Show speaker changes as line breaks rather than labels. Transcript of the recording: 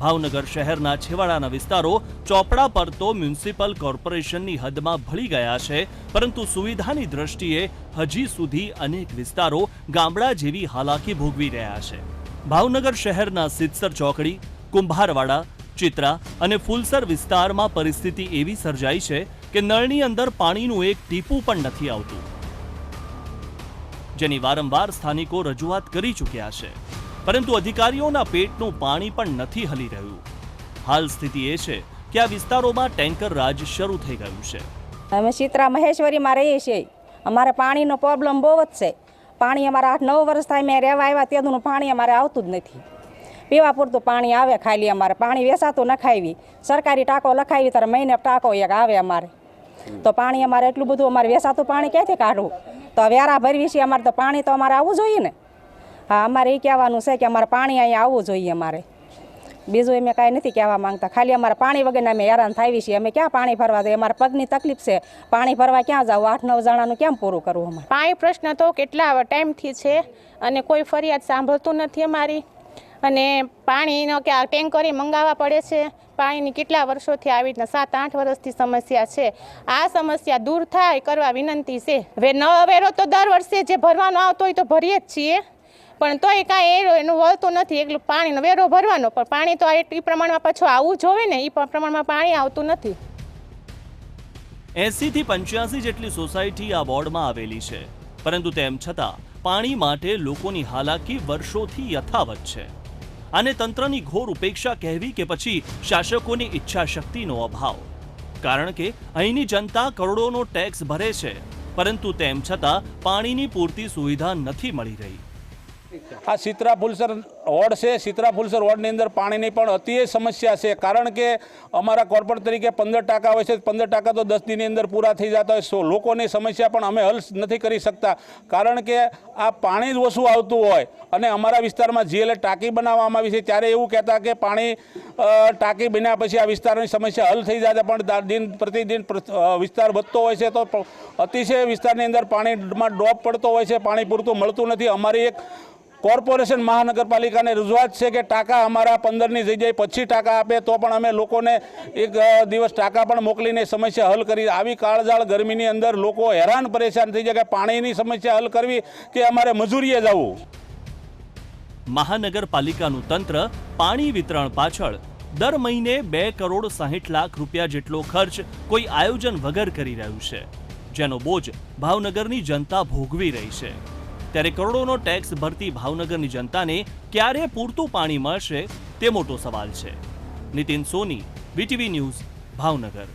ભાવનગર શહેરના છેવાડાના વિસ્તારો ચોપડા પર તો મ્યુનિસિપલ કોર્પોરેશનની હદમાં ભળી ગયા છે, પરંતુ સુવિધાની દ્રષ્ટિએ હજી સુધી અનેક વિસ્તારો ગામડા જેવી હાલાકી ભોગવી રહ્યા છે. ભાવનગર શહેરના સિદસર ચોકડી, કુંભારવાડા, ચિત્રા અને ફૂલસર વિસ્તારમાં પરિસ્થિતિ એવી સર્જાઈ છે કે નળની અંદર પાણીનું એક ટીપું પણ નથી આવતું. જેની વારંવાર સ્થાનિકો રજૂઆત કરી ચૂક્યા છે. પરંતુ અધિકારીઓના પેટનું પાણી પણ નથી હલી રહ્યું. હાલ સ્થિતિ એ છે કે આ વિસ્તારોમાં ટેન્કર રાજ શરૂ થઈ ગયું છે.
અમે ચિત્રા મહેશ્વરીમાં રહીએ છીએ. અમારે પાણીનો પ્રોબ્લેમ બહુ જ છે. પાણી અમારે આઠ નવ વર્ષ થાય મેં રહેવા આવ્યા ત્યાંનું પાણી અમારે આવતું જ નથી. પીવા પૂરતું પાણી આવે ખાલી અમારે. પાણી વેસાતું નખાવી સરકારી ટાંકો લખાવી ત્યારે મહિને ટાંકો એક આવે અમારે. તો પાણી અમારે એટલું બધું અમારે વેસાતું પાણી ક્યાંથી કાઢવું? તો વેરા ભરવી છે અમારે તો પાણી તો અમારે આવવું જોઈએ ને. હા, અમારે એ કહેવાનું છે કે અમારે પાણી અહીંયા આવવું જોઈએ અમારે. બીજું અમે કાંઈ નથી કહેવા માંગતા. ખાલી અમારે પાણી વગરના અમે હેરાન થાવી છીએ. અમે ક્યાં પાણી ભરવા જઈએ? અમારે પગની તકલીફ છે. પાણી ભરવા ક્યાં જવું? આઠ નવ જણાનું કેમ પૂરું કરવું અમારે?
પાણી પ્રશ્ન તો કેટલા ટાઈમથી છે અને કોઈ ફરિયાદ સાંભળતું નથી અમારી. અને પાણીનો કે આ ટેન્કરી મંગાવવા પડે છે. પાણીની કેટલા વર્ષોથી આવી રીતના સાત, આઠ વર્ષથી સમસ્યા છે. આ સમસ્યા દૂર થાય કરવા વિનંતી છે. વેરો તો દર વર્ષે જે ભરવાનો આવતો હોય તો ભરીએ જ છીએ. પણ તોય કાંઈ એ એનું વળતું નથી, એકલું પાણીનો વેરો ભરવાનો, પણ પાણી તો એ પ્રમાણમાં પાછું આવવું જોવે ને એ પ્રમાણમાં પાણી આવતું નથી.
એસી થી પંચ્યાસી જેટલી સોસાયટી આ વોર્ડમાં આવેલી છે. પરંતુ તેમ છતાં, પાણી માટે લોકોની હાલાકી વર્ષોથી યથાવત છે. અને તંત્રની ઘોર ઉપેક્ષા કહેવી કે પછી શાસકોની ઈચ્છા શક્તિનો અભાવ. કારણ કે અહીંની જનતા કરોડોનો ટેક્સ ભરે છે, પરંતુ તેમ છતાં પાણીની પૂરતી સુવિધા નથી મળી રહી.
આ સિત્રા ફુલસર વોર્ડ છે. સિત્રા ફુલસર વોર્ડની અંદર પાણીની પણ અતિય સમસ્યા છે. કારણ કે અમારા કોર્પોરેટ તરીકે પંદર ટકા હોય છે. પંદર ટકા તો દસ દિનની અંદર પૂરા થઈ જતા હોય સો લોકોની સમસ્યા પણ અમે હલ નથી કરી શકતા. કારણ કે આ પાણી જ ઓછું આવતું હોય અને અમારા વિસ્તારમાં જીએલએ ટાંકી બનાવવામાં આવી છે. ત્યારે એવું કહેતા કે પાણી ટાંકી બન્યા પછી આ વિસ્તારની સમસ્યા હલ થઈ જાય પણ દિન પ્રતિદિન વિસ્તાર વધતો હોય છે તો અતિશય વિસ્તારની અંદર પાણીમાં ડ્રોપ પડતો હોય છે. પાણી પૂરતું મળતું નથી. અમારી એક કોર્પોરેશન મહાનગરપાલિકાને રજૂઆત છે કે ટાંકા અમારા પંદરની જગ્યાએ પચીસ ટાંકા આપે, તો પણ અમે લોકોને એક દિવસ ટાંકા પણ મોકલીને સમસ્યા હલ કરી. આવી કાળઝાળ ગરમીની અંદર લોકો હેરાન પરેશાન થઈ જાય કે પાણીની સમસ્યા હલ કરવી કે અમારે મજૂરીએ જવું?
મહાનગરપાલિકાનું તંત્ર પાણી વિતરણ પાછળ દર મહિને બે કરોડ સાહીઠ લાખ રૂપિયા જેટલો ખર્ચ કોઈ આયોજન વગર કરી રહ્યું છે, જેનો બોજ ભાવનગરની જનતા ભોગવી રહી છે. ત્યારે કરોડોનો ટેક્સ ભરતી ભાવનગરની જનતાને ક્યારે પૂરતું પાણી મળશે તે મોટો સવાલ છે. Nitin Soni, VTV news, Bhavnagar.